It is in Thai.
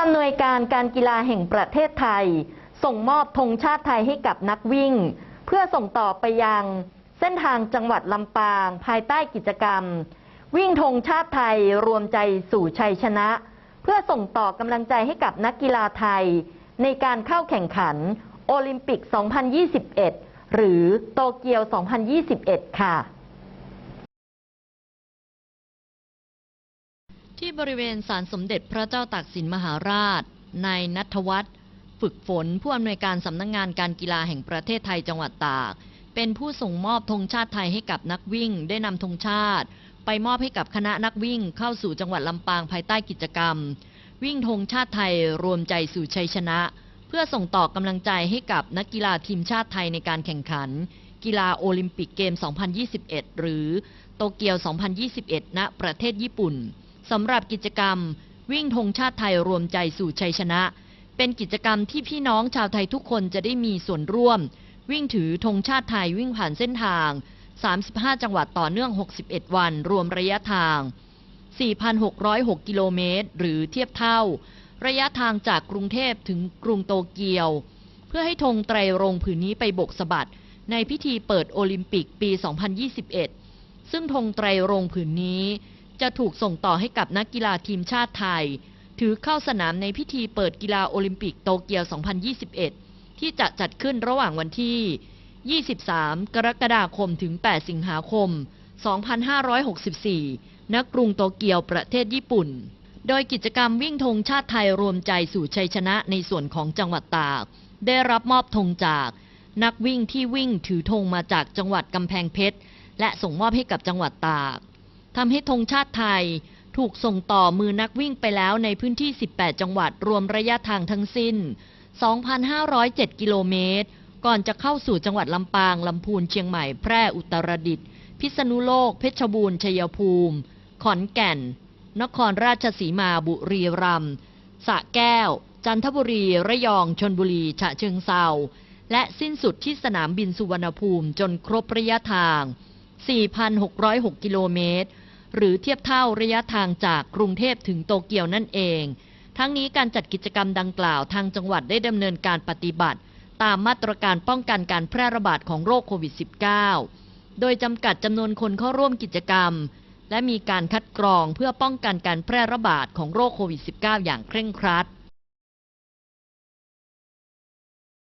อำนวยการการกีฬาแห่งประเทศไทย ส่งมอบธงชาติไทยให้กับนักวิ่ง เพื่อส่งต่อไปยังเส้นทางจังหวัดลำปาง ภายใต้กิจกรรม วิ่งธงชาติไทยรวมใจสู่ชัยชนะ เพื่อส่งต่อกำลังใจให้กับนักกีฬาไทย ในการเข้าแข่งขัน โอลิมปิก 2021 หรือโตเกียว 2021 ค่ะ ที่บริเวณศาลสมเด็จพระเจ้าตากสินมหาราช นายนัทวัฒน์ฝึกฝนผู้อำนวยการสำนักงงานการกีฬาแห่งประเทศไทยจังหวัดตาก เป็นผู้ส่งมอบธงชาติไทยให้กับนักวิ่ง ได้นำธงชาติ ไปมอบให้กับคณะนักวิ่งเข้าสู่จังหวัดลำปางภายใต้กิจกรรม วิ่งธงชาติไทยรวมใจสู่ชัยชนะ เพื่อส่งต่อกำลังใจให้กับนักกีฬาทีมชาติไทยในการแข่งขัน กีฬาโอลิมปิกเกม 2021 หรือโตเกียว 2021 ณ ประเทศญี่ปุ่น สำหรับกิจกรรม วิ่งธงชาติไทยรวมใจสู่ชัยชนะ เป็นกิจกรรมที่พี่น้องชาวไทยทุกคนจะได้มีส่วนร่วม วิ่งถือธงชาติไทยวิ่งผ่านเส้นทาง 35 จังหวัดต่อเนื่อง 61 วัน รวมระยะทาง 4,606 กิโลเมตร หรือเทียบเท่า ระยะทางจากกรุงเทพถึงกรุงโตเกียว เพื่อให้ธงไตรรงผืนนี้ไปบกสะบัดในพิธีเปิดโอลิมปิกปี 2021 ซึ่งธงไตรรงผืนนี้ จะถูกส่งต่อให้กับนักกีฬาทีมชาติไทย ถือเข้าสนามในพิธีเปิดกีฬาโอลิมปิกโตเกียว 2021 ที่จะจัดขึ้นระหว่างวันที่ 23 กรกฎาคมถึง 8 สิงหาคม 2564 ณ กรุงโตเกียวประเทศญี่ปุ่น โดยกิจกรรมวิ่งธงชาติไทยรวมใจสู่ชัยชนะในส่วนของจังหวัดตาก ได้รับมอบธงจาก นักวิ่งที่วิ่งถือธงมาจากจังหวัดกำแพงเพชรและส่งมอบให้กับจังหวัดตาก ทำให้ธงชาติไทย ถูกส่งต่อมือนักวิ่งไปแล้วในพื้นที่ 18 จังหวัดรวมระยะทางทั้งสิ้น 2,507 กิโลเมตร ก่อนจะเข้าสู่จังหวัดลำปาง ลำพูน เชียงใหม่ แพร่ อุตรดิตถ์ พิษณุโลก เพชรบูรณ์ ชัยภูมิ ขอนแก่น นครราชสีมา บุรีรัมย์ สระแก้ว จันทบุรี ระยอง ชนบุรี ฉะเชิงเซาและสิ้นสุดที่สนามบินสุวรรณภูมิจนครบระยะทาง 4,606 กิโลเมตร หรือเทียบเท่าระยะทางจากกรุงเทพถึงโตเกียวนั่นเอง ทั้งนี้การจัดกิจกรรมดังกล่าวทางจังหวัดได้ดำเนินการปฏิบัติ ตามมาตรการป้องกันการแพร่ระบาดของโรคโควิด -19 โดยจำกัดจำนวนคนเข้าร่วมกิจกรรม และมีการคัดกรองเพื่อป้องกันการแพร่ระบาดของโรคโควิด -19 อย่างเคร่งครัด